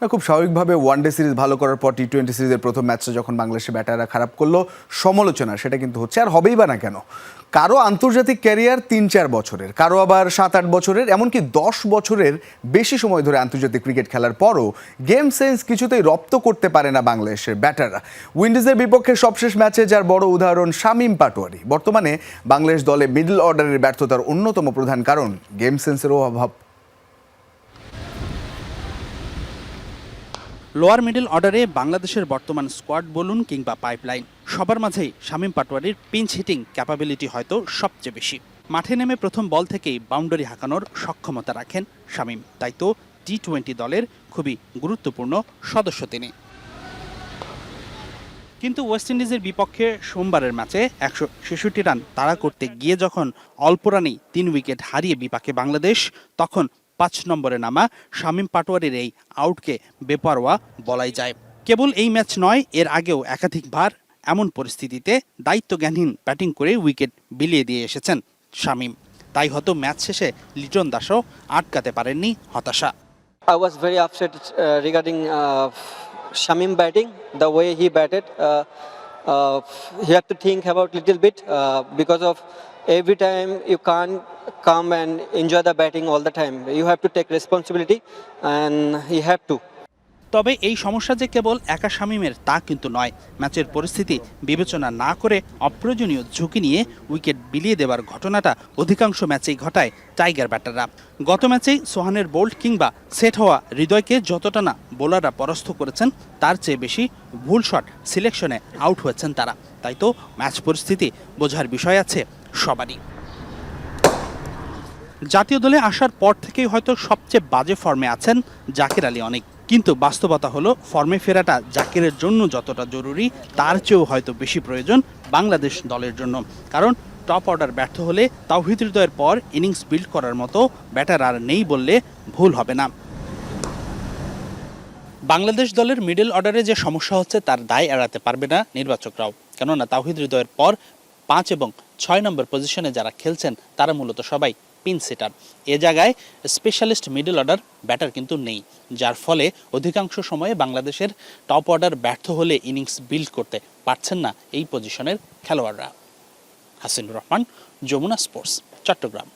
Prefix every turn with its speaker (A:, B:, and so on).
A: না, খুব স্বাভাবিকভাবে ওয়ানডে সিরিজ ভালো করার পর টি টোয়েন্টি সিরিজের প্রথম ম্যাচটা যখন বাংলাদেশের ব্যাটাররা খারাপ করল, সমালোচনা, সেটা কিন্তু হচ্ছে। আর হবেই বা না কেন? কারও আন্তর্জাতিক ক্যারিয়ার তিন চার বছরের, কারও আবার সাত আট বছরের, এমনকি দশ বছরের বেশি সময় ধরে আন্তর্জাতিক ক্রিকেট খেলার পরও গেম সেন্স কিছুতেই রপ্ত করতে পারে না বাংলাদেশের ব্যাটাররা উইন্ডিজের বিপক্ষে সবশেষ ম্যাচে যার বড় উদাহরণ শামীম পাটোয়ারি। বর্তমানে বাংলাদেশ দলে মিডল অর্ডারের ব্যর্থতার অন্যতম প্রধান কারণ গেম সেন্সেরও অভাব।
B: লোয়ার মিডল অর্ডারে বাংলাদেশের বর্তমান স্কোয়াড বলুন কিংবা পাইপলাইন সবার মাঝেই শামীম পাটোয়ারির পিঞ্চ হিটিং ক্যাপাবিলিটি হয়তো সবচেয়ে বেশি। মাঠে নেমে প্রথম বল থেকেই বাউন্ডারি হাঁকানোর সক্ষমতা রাখেন শামীম। তাই তো টি টোয়েন্টি দলের খুবই গুরুত্বপূর্ণ সদস্য তিনি। কিন্তু ওয়েস্ট ইন্ডিজের বিপক্ষে সোমবারের ম্যাচে একশো ছেষট্টি রান তাড়া করতে গিয়ে যখন অল্প রানেই তিন উইকেট হারিয়ে বিপাকে বাংলাদেশ, তখন পাঁচ নম্বরে নামা শামীম পাটোয়ারির এই আউটকে বেপরোয়া বলাই যায় কেবল এই ম্যাচ নয় এর আগেও একাধিকবার এমন পরিস্থিতিতে দায়িত্বজ্ঞানহীন ব্যাটিং করে উইকেট বিলিয়ে দিয়ে এসেছেন শামীম তাই হয়তো ম্যাচ শেষে লিটন দাসও আটকাতে পারেননি হতাশা
C: I was very regarding uh, Shamim batting, the way he batted. Uh, he had to think about a little bit uh, because of every time you can't come and enjoy the batting all the time. You have to take responsibility, and he have to.
B: তবে এই সমস্যা যে কেবল একা শামীমের তা কিন্তু নয়। ম্যাচের পরিস্থিতি বিবেচনা না করে অপ্রয়োজনীয় ঝুঁকি নিয়ে উইকেট বিলিয়ে দেওয়ার ঘটনাটা অধিকাংশ ম্যাচেই ঘটায় টাইগার ব্যাটাররা। গত ম্যাচেই সোহানের বোল্ট কিংবা সেট হওয়া হৃদয়কে যতটা না বোলাররা পরাস্ত করেছেন, তার চেয়ে বেশি ভুল শট সিলেকশনে আউট হয়েছেন তারা। তাই তো ম্যাচ পরিস্থিতি বোঝার বিষয় আছে সবারই। জাতীয় দলে আসার পর থেকেই হয়তো সবচেয়ে বাজে ফর্মে আছেন জাকির আলী অনেক। কিন্তু বাস্তবতা হলো, ফর্মে ফেরাটা জাকিরের জন্য যতটা জরুরি, তার চেয়েও হয়তো বেশি প্রয়োজন বাংলাদেশ দলের জন্য। কারণ টপ অর্ডার ব্যর্থ হলে তাওহিদ হৃদয়ের পর ইনিংস বিল্ড করার মতো ব্যাটার আর নেই বললে ভুল হবে না। বাংলাদেশ দলের মিডল অর্ডারে যে সমস্যা হচ্ছে, তার দায় এড়াতে পারবে না নির্বাচকরাও। কেননা তাওহিদ হৃদয়ের পর পাঁচ এবং ছয় নম্বর পজিশনে যারা খেলছেন, তারা মূলত সবাই পিন সেটার। এ জায়গায় স্পেশালিস্ট মিডল অর্ডার ব্যাটার কিন্তু নেই, যার ফলে অধিকাংশ সময়ে বাংলাদেশের টপ অর্ডার ব্যর্থ হলে ইনিংস বিল্ড করতে পারছেন না এই পজিশনের খেলোয়াড়রা। হাসিনুর রহমান, যমুনা স্পোর্টস চট্টগ্রাম।